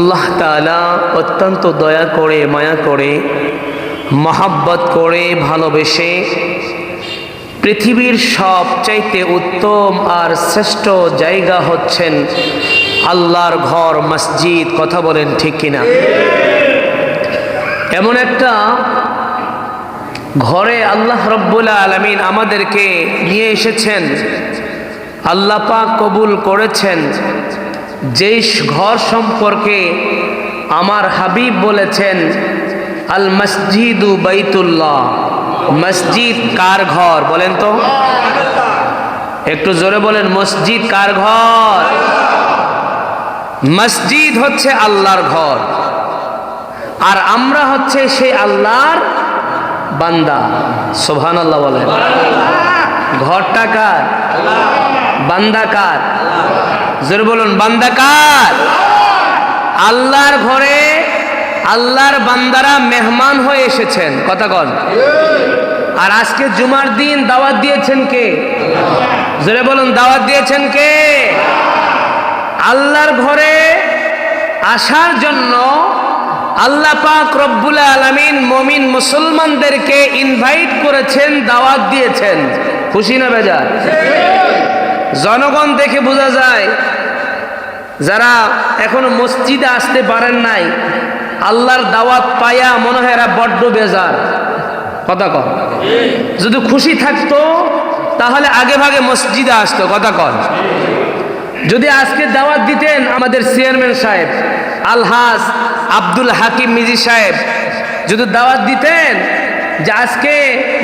আল্লাহ তালা অত্যন্ত দয়া করে, মায়া করে, মহাব্বত করে, ভালোবেসে পৃথিবীর সবচাইতে উত্তম আর শ্রেষ্ঠ জায়গা হচ্ছেন আল্লাহর ঘর, মসজিদ, কথা বলেন ঠিক কিনা? এমন একটা ঘরে আল্লাহ রব্বুল্লা আলমিন আমাদেরকে নিয়ে এসেছেন। আল্লাহ পাক কবুল করেছেন। যেই ঘর সম্পর্কে আমার হাবিব বলেছেন, আল মসজিদু বাইতুল্লাহ। মসজিদ কার ঘর? বলেন তো। একটু জোরে বলেন, মসজিদ কার ঘর? মসজিদ হচ্ছে আল্লাহর ঘর। আর আমরা হচ্ছে সেই আল্লাহর বান্দা। সোভান আল্লাহ বলেন। ঘরটা কার? বান্দা কার? জোরে বলুন, বান্দা কার? আল্লাহর ঘরে আল্লাহর বান্দারা মেহমান হয়ে এসেছেন। কথা কন। আর আজকে জুমার দিন দাওয়াত দিয়েছেন কে? জোরে বলুন, দাওয়াত দিয়েছেন কে? আল্লাহর ঘরে আসার জন্য আল্লাহ পাক রব্বুল আলমিন মমিন মুসলমানদেরকে ইনভাইট করেছেন, দাওয়াত দিয়েছেন। খুশি না বেজার? জনগণ দেখে বোঝা যায়, যারা এখনও মসজিদে আসতে পারেন নাই, আল্লাহর দাওয়াত পায়া মনে হয় এরা বড্ড বেজার। কথা কন। যদি খুশি থাকতো, তাহলে আগে ভাগে মসজিদে আসতো, কথা কন। যদি আজকে দাওয়াত দিতেন আমাদের চেয়ারম্যান সাহেব, আলহাজ আব্দুল হাকিম মিজি সাহেব, যদি দাওয়াত দিতেন যে আজকে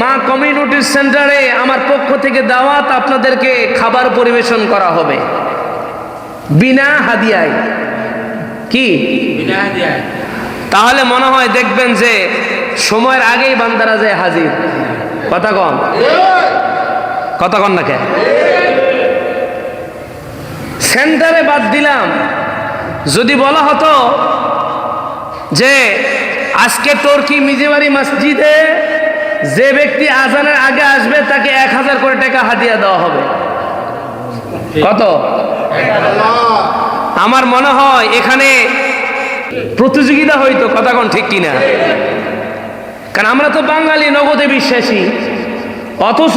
মা কমিউনিটি সেন্টারে আমার পক্ষ থেকে দাওয়াত আপনাদেরকে খাবার পরিবেশন করা হবে। বিনা হাদিয়ায়। কি? তাহলে মনে হয় দেখবেন যে সময়ের আগেই বান্দারা যায় হাজির। কথা কম কথা কন না কে? সেন্টারে বাদ দিলাম। যদি বলা হতো যে আজকে টর্কি মিজিবাড়ি মসজিদে যে ব্যক্তি আজানের আগে আসবে, তাকে এক হাজার করে টাকা হাদিয়া দেওয়া হবে। কত? আমার মনে হয় এখানে প্রতিযোগিতা হইতো, কথা কোন ঠিক কিনা? কারণ আমরা তো বাঙালি, নগদে বিশ্বাসী। অথচ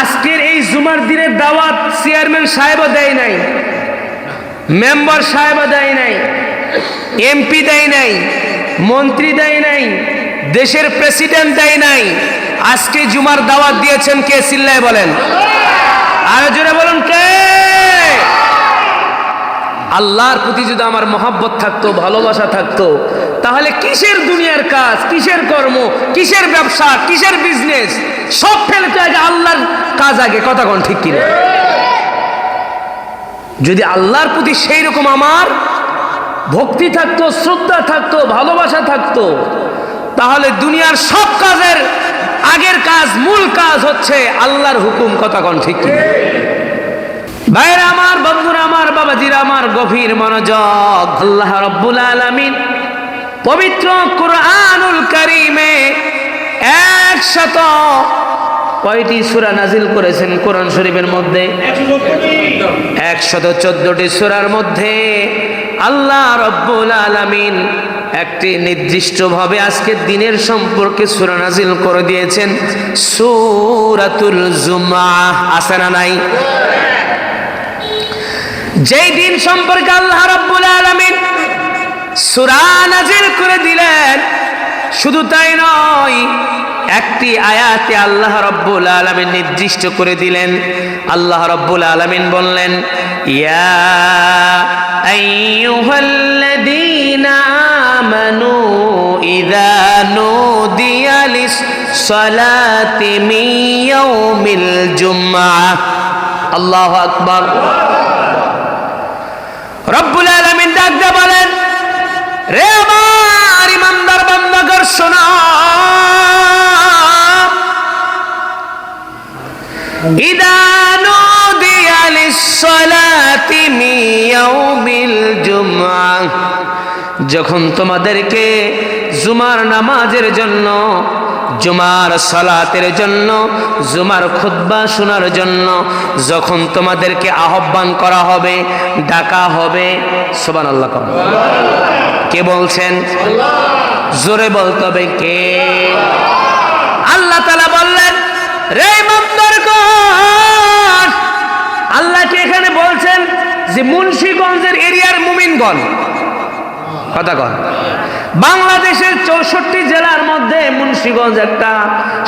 আজকের এই জুমার দিনের দাওয়াত চেয়ারম্যান সাহেবও দেয় নাই মেম্বার সাহেবও দেয় নাই। এমপি দেয় নাই, মন্ত্রী দেয় নাই, দেশের প্রেসিডেন্ট দেয় নাই। আজকে জুমার দাওয়াত দিয়েছেন কে সিল্লায় বলেন? আর জোরে বলুন কে? আল্লাহর প্রতি যদি আমার মহাব্বত থাকতো, ভালোবাসা থাকতো, তাহলে কিসের দুনিয়ার কাজ, কিসের কর্ম, কিসের ব্যবসা, কিসের বিজনেস সব ফেলতে আগে আল্লাহর কাজ আগে, কথা কোন ঠিক কিনা? যদি আল্লাহর প্রতি সেই রকম আমার ভক্তি থাকতো, শ্রদ্ধা থাকতো, ভালোবাসা থাকতো। তাহলে দুনিয়ার সব কাজের আগের কাজ, মূল কাজ হচ্ছে আল্লাহর হুকুম, কথা কোন ঠিক ভাইরা আমার, বন্ধুরা আমার, বাবাজিরা আমার, গভীর মনোযোগ। আল্লাহ রব্বুল আলামিন পবিত্র কোরআনুল কারিমে একশত কয়টি সূরা নাজিল করেছেন কোরআন শরীফের মধ্যে? একশত চোদ্দটি সূরার মধ্যে আল্লাহ রব্বুল আলামিন একটি নির্দিষ্টভাবে আজকের দিনের সম্পর্কে সূরা নাজিল করে দিয়েছেন, সূরাতুল জুমআ। আছে না নাই? যেই দিন সম্পর্কে আল্লাহ রাব্বুল আলামিন সূরা নাজিল করে দিলেন, শুধু তাই নয় একটি আয়াতে আল্লাহ রাব্বুল আলামিন নির্দিষ্ট করে দিলেন। আল্লাহ রাব্বুল আলামিন বললেন, ইয়া ডাক দিয়ে বলেন, রে আমার ইমানদার বান্দাগর, শোনা। ইদানু দিয়ালিস-সালাতি মিন ইয়াউমিল জুমআহ যখন তোমাদেরকে জুমার নামাজের জন্য, জুমার সালাতের জন্য, জুমার খুতবা শোনার জন্য যখন তোমাদেরকে আহ্বান করা হবে, ডাকা হবে সোবান আল্লাহ কে বলছেন? জোরে বলতে হবে কে আল্লাহ তালা বললেন রে মন্দরগণ আল্লাহ কি এখানে বলছেন যে মুন্সিগঞ্জের এরিয়ার মুমিনগণ। কথা কন বাংলাদেশের চৌষট্টি জেলার মধ্যে মুন্সিগঞ্জ একটা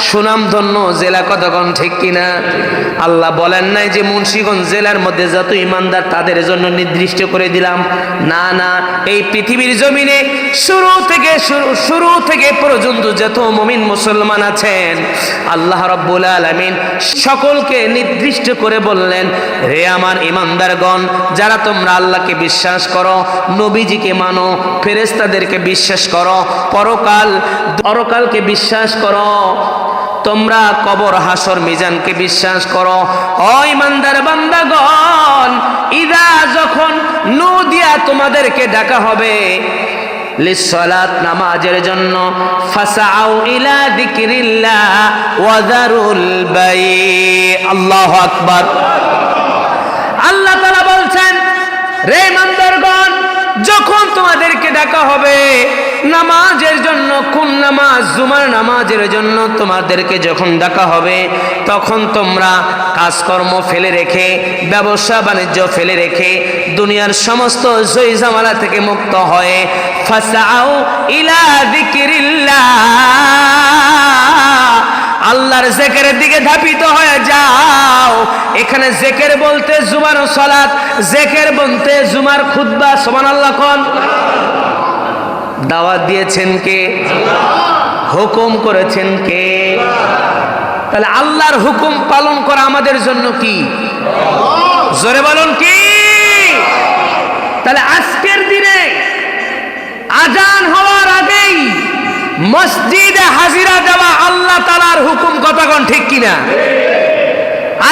সুনামধন্য জেলা কতক্ষণ ঠিক কিনা? আল্লাহ বলেন নাই যে মুন্সিগঞ্জ জেলার মধ্যে যত ইমানদার তাদের জন্য নির্দিষ্ট করে দিলাম। না না, এই পৃথিবীর জমিনে শুরু থেকে শুরু থেকে পর্যন্ত যত মমিন মুসলমান আছেন, আল্লাহ রব্বুল আলমিন সকলকে নির্দিষ্ট করে বললেন রে আমার ইমানদারগণ, যারা তোমরা আল্লাহকে বিশ্বাস করো, নবীজিকে মানো ফেরেস্তাদেরকে বিশ্বাস করো, পরকাল, পরকালকে বিশ্বাস করো। তোমরা কবর, হাসর, মিজানকে বিশ্বাস করো। ও ইমানদার বান্দাগণ, ইদা যখন নু দিয়া তোমাদেরকে ডাকা হবে, লিসসালাত নামাজের জন্য, ফাসাউ ইলা যিকরিল্লাহ ওয়া বাই। আল্লাহু আকবার। আল্লাহ তাআলা বলছেন, রে যখন তোমাদেরকে ডাকা হবে, নামাজের জন্য, কোন নামাজ, জুমার নামাজের জন্য তোমাদেরকে যখন ডাকা হবে, তখন তোমরা কাজকর্ম ফেলে রেখে, ব্যবসা বাণিজ্য ফেলে রেখে, দুনিয়ার সমস্ত জয় জামালা থেকে মুক্ত হয়ে ফাসাও ইলা যিকরিল্লাহ। আল্লাহর জেকেরের দিকে ধাপিত হয়ে যাও। এখানে জেকের বলতে জুমার সলাৎ জেকের বলতে জুমার খুদ্া সমান আল্লাহ খন দাওয়াত দিয়েছেন কে? হুকুম করেছেন কে? তাহলে আল্লাহর হুকুম পালন করা আমাদের জন্য কি? জোরে বলুন কি? তাহলে আজকের দিনে আজান হওয়ার আগেই মসজিদে হাজিরা দেওয়া আল্লাহ তালার হুকুম কতক্ষণ ঠিক কিনা?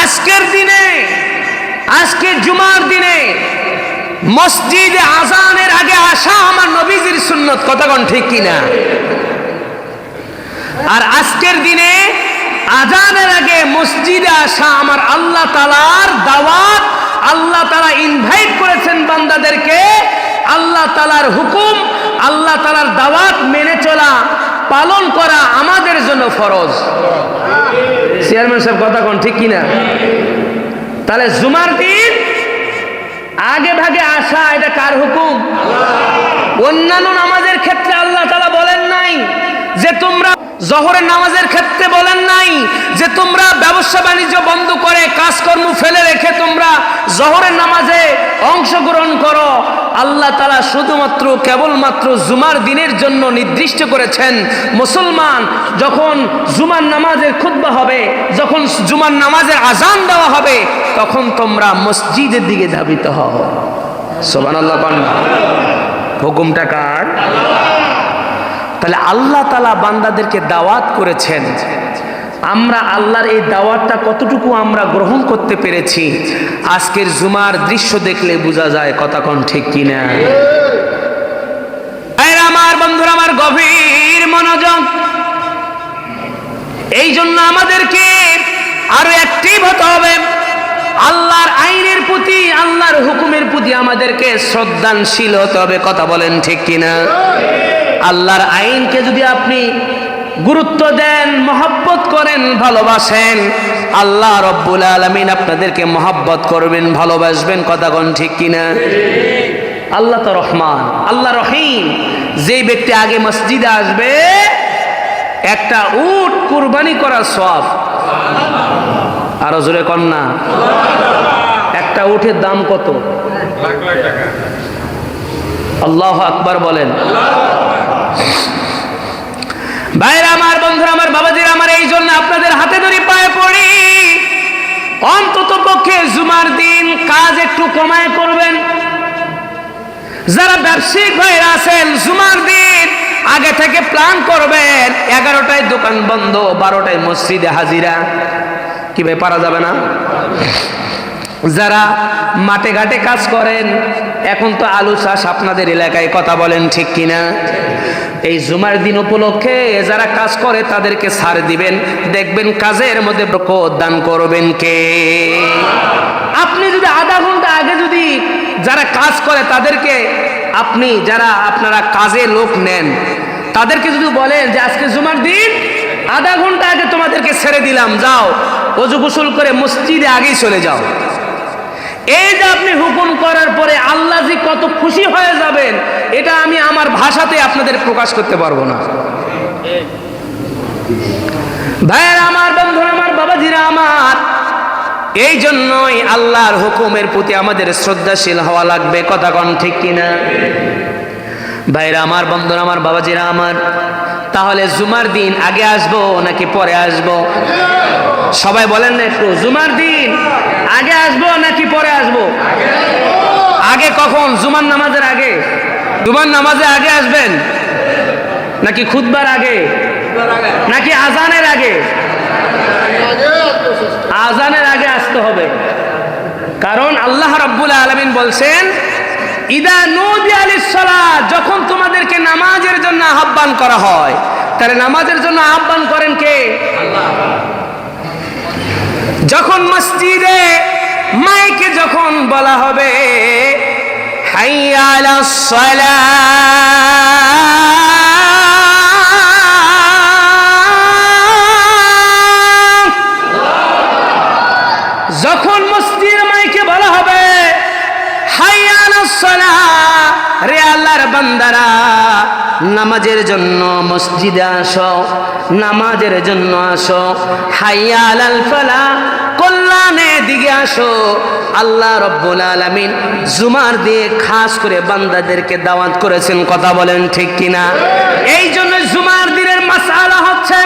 আজকের দিনে, আজকে জুমার দিনে মসজিদে আজানের আগে আসা আমার নবীজির সুন্নত কতক্ষণ ঠিক কিনা? আর আজকের দিনে আজানের আগে মসজিদে আসা আমার আল্লাহ তালার দাওয়াত আল্লাহ তালা ইনভাইট করেছেন বান্দাদেরকে, আল্লাহ তালার হুকুম, আল্লাহ তালার দাওয়াত মেনে চলা। পালন করা আমাদের জন্য ফরজ। চেয়ারম্যান সাহেব, কথা কোন, ঠিক কিনা? তাহলে জুমার দিন আগে ভাগে আসা, এটা কার হুকুম? অন্যান্য নামাজের ক্ষেত্রে আল্লাহ তালা বলেন নাই যে তোমরা জহরের নামাজের ক্ষেত্রে বলেন নাই যে তোমরা ব্যবসা বাণিজ্য বন্ধ করে কাজকর্ম ফেলে রেখে তোমরা জহরের নামাজে অংশগ্রহণ করো। আল্লাহ তালা শুধুমাত্র কেবলমাত্র জুমার দিনের জন্য নির্দিষ্ট করেছেন। মুসলমান যখন জুমার নামাজের খুদ্া হবে, যখন জুমার নামাজের আজান দেওয়া হবে, তখন তোমরা মসজিদের দিকে ধাবিত হও। সোবান আল্লাহ হুকুমটা কার? তাহলে আল্লাহ তালা বান্দাদেরকে দাওয়াত করেছেন। আমরা আল্লাহর এই দাওয়াতটা কতটুকু আমরা গ্রহণ করতে পেরেছি? আজকের জুমার দৃশ্য দেখলে বোঝা যায় কথা কোন ঠিক কিনা। আমার বন্ধুরা, আমার গভীর মনোযোগ। এই জন্য আমাদেরকে আরও অ্যাক্টিভ হতে হবে। আল্লাহর আইনের প্রতি, আল্লাহর হুকুমের প্রতি আমাদেরকে শ্রদ্ধানশীল হতে হবে। কথা বলেন ঠিক কিনা? আল্লাহর আইনকে যদি আপনি গুরুত্ব দেন, মহব্বত করেন, ভালোবাসেন। আল্লাহ রব্বুল আলমিন আপনাদেরকে মহব্বত করবেন, ভালোবাসবেন, কথা কোন ঠিক কিনা? আল্লাহ তো রহমান, আল্লাহ রহিম। যেই ব্যক্তি আগে মসজিদে আসবে, একটা উট কুরবানি করার সব আরও জোরে কন্যা একটা উঠের দাম কত? আল্লাহ আকবার বলেন। ভাইরা আমার, বন্ধুরা আমার, বাবাজিরা আমার, এই জন্য আপনাদের হাতে ধরে পায়ে পড়ি। অন্তত পক্ষে জুমার দিন কাজ একটু কমায় করবেন। যারা ব্যবসায়িক হয়ে আছেন, জুমার দিন আগে থেকে প্ল্যান করবেন, এগারোটায় দোকান বন্ধ, বারোটায় মসজিদে হাজিরা। কি ভাই, পারা যাবে না? যারা মাঠে ঘাটে কাজ করেন, এখন তো আলু চাষ আপনাদের এলাকায় কথা বলেন ঠিক কিনা? এই জুমার দিন উপলক্ষে যারা কাজ করে তাদেরকে ছাড় দিবেন, দেখবেন কাজের মধ্যে বরকত দান করবেন কে? আপনি যদি আধা ঘণ্টা আগে যদি যারা কাজ করে তাদেরকে, আপনি যারা আপনারা কাজে লোক নেন, তাদেরকে যদি বলেন যে আজকে জুমার দিন, আধা ঘণ্টা আগে তোমাদেরকে ছেড়ে দিলাম, যাও, অজু গোসল করে মসজিদে আগেই চলে যাও। এই যে আপনি হুকুম করার পরে আল্লাহ জি কত খুশি হয়ে যাবেন, এটা আমি আমার ভাষাতে আপনাদের প্রকাশ করতে পারব না। ভাইয়ের আমার, বন্ধুরা আমার, বাবাজিরা আমার, এই জন্যই আল্লাহর হুকুমের প্রতি আমাদের শ্রদ্ধাশীল হওয়া লাগবে, কথা কন ঠিক কিনা? ভাইরা আমার, বন্ধুরা আমার, বাবাজিরা আমার, তাহলে জুমার দিন আগে আসব নাকি পরে আসব? সবাই বলেন না একটু, জুমার দিন আগে আসব নাকি পরে আসব? আগে কখন? জুমার নামাজের আগে? জুমার নামাজে আগে আসবেন? নাকি খুদবার আগে? নাকি আজানের আগে? আজানের আগে আসতে হবে। কারণ আল্লাহ রাব্বুল আলামিন বলছেন, ইদা নদী আলিসলা যখন তোমাদেরকে নামাজের জন্য আহ্বান করা হয়, তাহলে নামাজের জন্য আহ্বান করেন কে? যখন মসজিদে মাইকে যখন বলা হবে যখন মসজিদ মাইকে বলা হবে, হাইয়া আলাস সালাহ রে আল্লাহর বান্দারা। নামাজের জন্য মসজিদে আসো, নামাজের জন্য আসো। হাইয়া আলাল ফালা কল্যাণের দিকে আসো। আল্লাহ রব্বুল আলামিন জুমার দিয়ে খাস করে বান্দাদেরকে দাওয়াত করেছেন, কথা বলেন ঠিক কিনা? এই জন্য জুমার দিনের মাসালা হচ্ছে,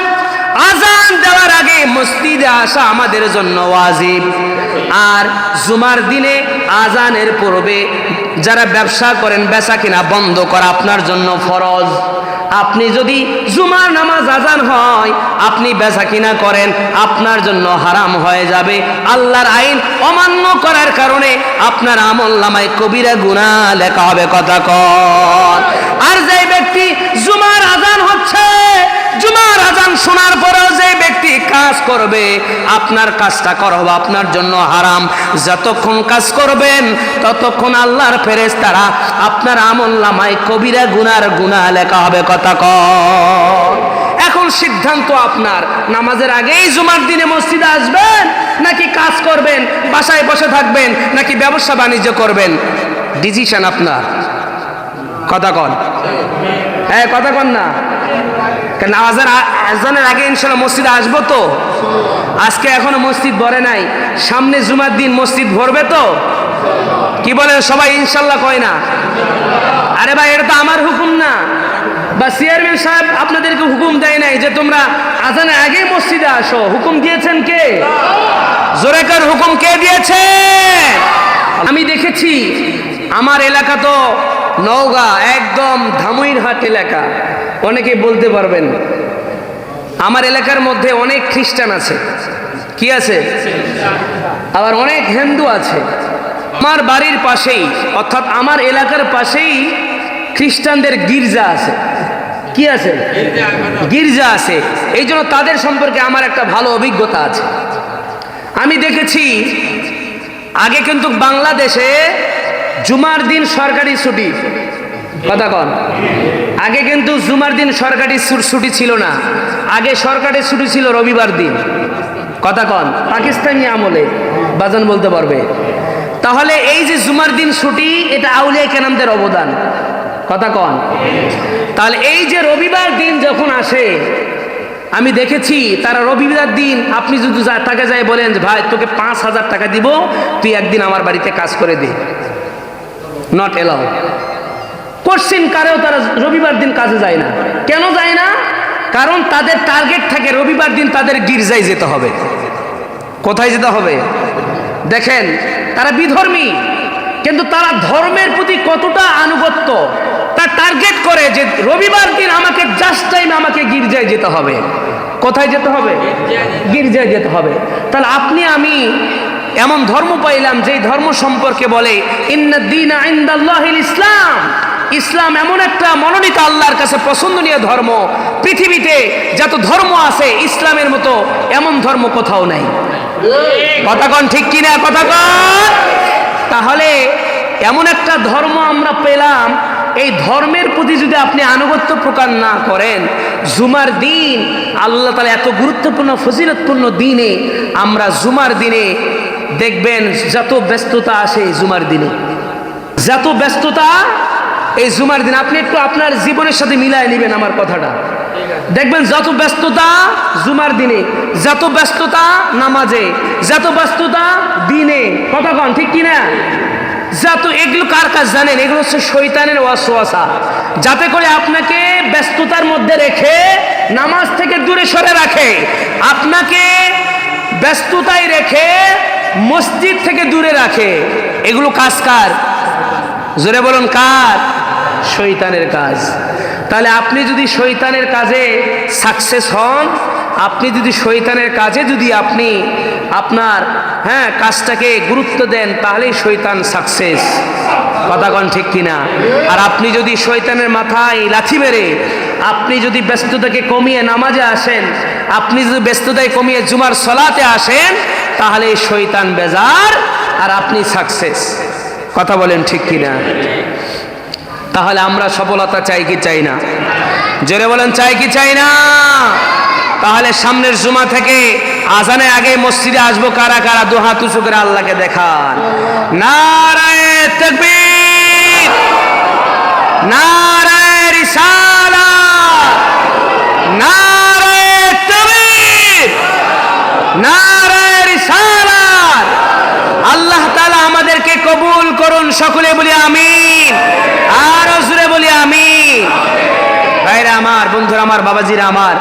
আজান দেওয়ার আগে মসজিদে আসা আমাদের জন্য ওয়াজিব। আর জুমার দিনে আজানের পূর্বে যারা ব্যবসা করেন, বেচা কিনা বন্ধ করা আপনার জন্য ফরজ। আপনি যদি জুমার নামাজ আজান হয়, আপনি বেচা কিনা করেন, আপনার জন্য হারাম হয়ে যাবে। আল্লাহর আইন অমান্য করার কারণে আপনার আমল নামায় কবিরা গুণা লেখা হবে, কথা কর আর যে ব্যক্তি জুমার আজান হচ্ছে জুমার আজান শোনার পরেও যে ব্যক্তি কাজ করবে, আপনার কাজটা করব আপনার জন্য হারাম। যতক্ষণ কাজ করবেন, ততক্ষণ আল্লাহর ফেরেস তারা আপনার আমল নামায় কবিরা গুনার গুণা লেখা হবে, কথা কর এখন সিদ্ধান্ত আপনার, নামাজের আগেই জুমার দিনে মসজিদে আসবেন, নাকি কাজ করবেন, বাসায় বসে থাকবেন, নাকি ব্যবসা বাণিজ্য করবেন? ডিসিশন আপনার। কথা কন। হ্যাঁ কথা কন না। কারণ আজান আজানের আগে ইনশাল্লাহ মসজিদে আসব তো। আজকে এখনও মসজিদ ভরে নাই। সামনে জুমার দিন মসজিদ ভরবে তো? কি বলে, সবাই ইনশাল্লাহ কয় না? আরে ভাই, এটা তো আমার হুকুম না। বা চেয়ারম্যান সাহেব আপনাদেরকে হুকুম দেয় নাই যে তোমরা আজানের আগে মসজিদে আসো। হুকুম দিয়েছেন কে? জোরেকার হুকুম কে দিয়েছে? আমি দেখেছি, আমার এলাকা তো নওগাঁ, একদম ধামইরহাট এলাকা। অনেকে বলতে পারবেন, আমার এলাকার মধ্যে অনেক খ্রিস্টান আছে। কি আছে? আবার অনেক হিন্দু আছে। আমার বাড়ির পাশেই, অর্থাৎ আমার এলাকার পাশেই খ্রিস্টানদের গির্জা আছে। কি আছে? গির্জা আছে। এই জন্য তাদের সম্পর্কে আমার একটা ভালো অভিজ্ঞতা আছে। আমি দেখেছি, আগে কিন্তু বাংলাদেশে জুমার দিন সরকারি ছুটি। কথা কন। আগে কিন্তু জুমার দিন সরকারি ছুটি ছিল না। আগে সরকারি ছুটি ছিল রবিবার দিন। কথা কন, পাকিস্তানি আমলে বাজান বলতে পারবে। তাহলে এই যে জুমার দিন ছুটি, এটা আউলিয়া কেনামদের অবদান। কথা কন। তাহলে এই যে রবিবার দিন যখন আসে, আমি দেখেছি তারা রবিবার দিন, আপনি যদি তাকে যাই বলেন ভাই, তোকে পাঁচ হাজার টাকা দিব, তুই একদিন আমার বাড়িতে কাজ করে দে। নট এলাও কোশ্চিন কারেও তারা রবিবার দিন কাজে যায় না। কেন যায় না? কারণ তাদের টার্গেট থাকে রবিবার দিন তাদের গির্জায় যেতে হবে। কোথায় যেতে হবে? দেখেন, তারা বিধর্মী, কিন্তু তারা ধর্মের প্রতি কতটা আনুগত্য তার টার্গেট করে যে রবিবার দিন আমাকে জাস্ট টাইম আমাকে গির্জায় যেতে হবে। কোথায় যেতে হবে? গির্জায় যেতে হবে। তাহলে আপনি, আমি এমন ধর্ম পাইলাম যেই ধর্ম সম্পর্কে বলে, ইন্নাদ্দিন ইসলাম। ইসলাম এমন একটা মনোনীত আল্লাহর কাছে পছন্দনীয় ধর্ম। পৃথিবীতে যত ধর্ম আছে, ইসলামের মতো এমন ধর্ম কোথাও নাই। কথা কন ঠিক কিনা, কথা কন? তাহলে এমন একটা ধর্ম আমরা পেলাম, এই ধর্মের প্রতি যদি আপনি আনুগত্য প্রকাশ না করেন, জুমার দিন, আল্লাহ তালা এত গুরুত্বপূর্ণ, ফজিলতপূর্ণ দিনে আমরা জুমার দিনে দেখবেন যত ব্যস্ততা আসে জুমার দিনে। যত ব্যস্ততা এই জুমার দিন আপনি একটু আপনার জীবনের সাথে মিলায় নেবেন আমার কথাটা। দেখবেন যত ব্যস্ততা জুমার দিনে, যত ব্যস্ততা নামাজে, যত ব্যস্ততা দিনে, কথা ঠিক কিনা যত এগুলো কার কাজ জানেন? এগুলো হচ্ছে শৈতানের ওয়াসওয়াসা। যাতে করে আপনাকে ব্যস্ততার মধ্যে রেখে নামাজ থেকে দূরে সরে রাখে। আপনাকে ব্যস্ততায় রেখে মসজিদ থেকে দূরে রাখে। এগুলো কাজ কার? জোরে বলুন, কার? শৈতানের কাজ। তাহলে আপনি যদি শৈতানের কাজে সাকসেস হন, আপনি যদি শৈতানের কাজে যদি আপনি আপনার হ্যাঁ কাজটাকে গুরুত্ব দেন, তাহলেই শৈতান সাকসেস কথা কন ঠিক কিনা? আর আপনি যদি শৈতানের মাথায় লাথি মেরে, আপনি যদি ব্যস্ততাকে কমিয়ে নামাজে আসেন, আপনি যদি ব্যস্ততায় কমিয়ে জুমার সলাতে আসেন তাহলে শৈতান বেজার আর আপনি সাকসেস কথা বলেন ঠিক কিনা? তাহলে আমরা সফলতা চাই কি চাই না? জোরে বলেন, চাই কি চাই না? তাহলে সামনের জুমা থেকে আজানে আগে মসজিদে আসব কারা কারা? দু হাত উঁচু করে আল্লাহকে দেখান। নারায় আল্লাহ তাআলা আমাদেরকে কবুল করুন, সকলে বলি আমিন জুড়ে বলি আমিন ভাইরা আমার বন্ধুরা আমার বাবাজিরা আমার